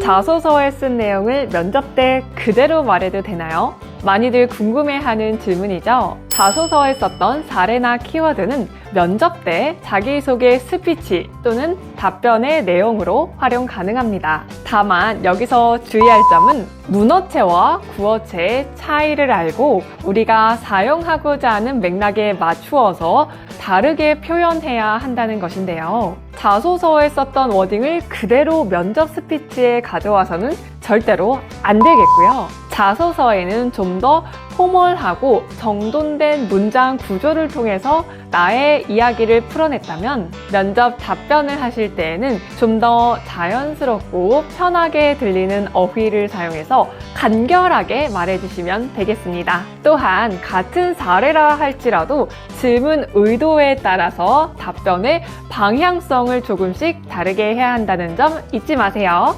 자소서에 쓴 내용을 면접 때 그대로 말해도 되나요? 많이들 궁금해하는 질문이죠. 자소서에 썼던 사례나 키워드는 면접 때 자기소개 스피치 또는 답변의 내용으로 활용 가능합니다. 다만 여기서 주의할 점은 문어체와 구어체의 차이를 알고 우리가 사용하고자 하는 맥락에 맞추어서 다르게 표현해야 한다는 것인데요. 자소서에 썼던 워딩을 그대로 면접 스피치에 가져와서는 절대로 안 되겠고요. 자소서에는 좀 더 포멀하고 정돈된 문장 구조를 통해서 나의 이야기를 풀어냈다면 면접 답변을 하실 때에는 좀 더 자연스럽고 편하게 들리는 어휘를 사용해서 간결하게 말해주시면 되겠습니다. 또한 같은 사례라 할지라도 질문 의도에 따라서 답변의 방향성을 조금씩 다르게 해야 한다는 점 잊지 마세요.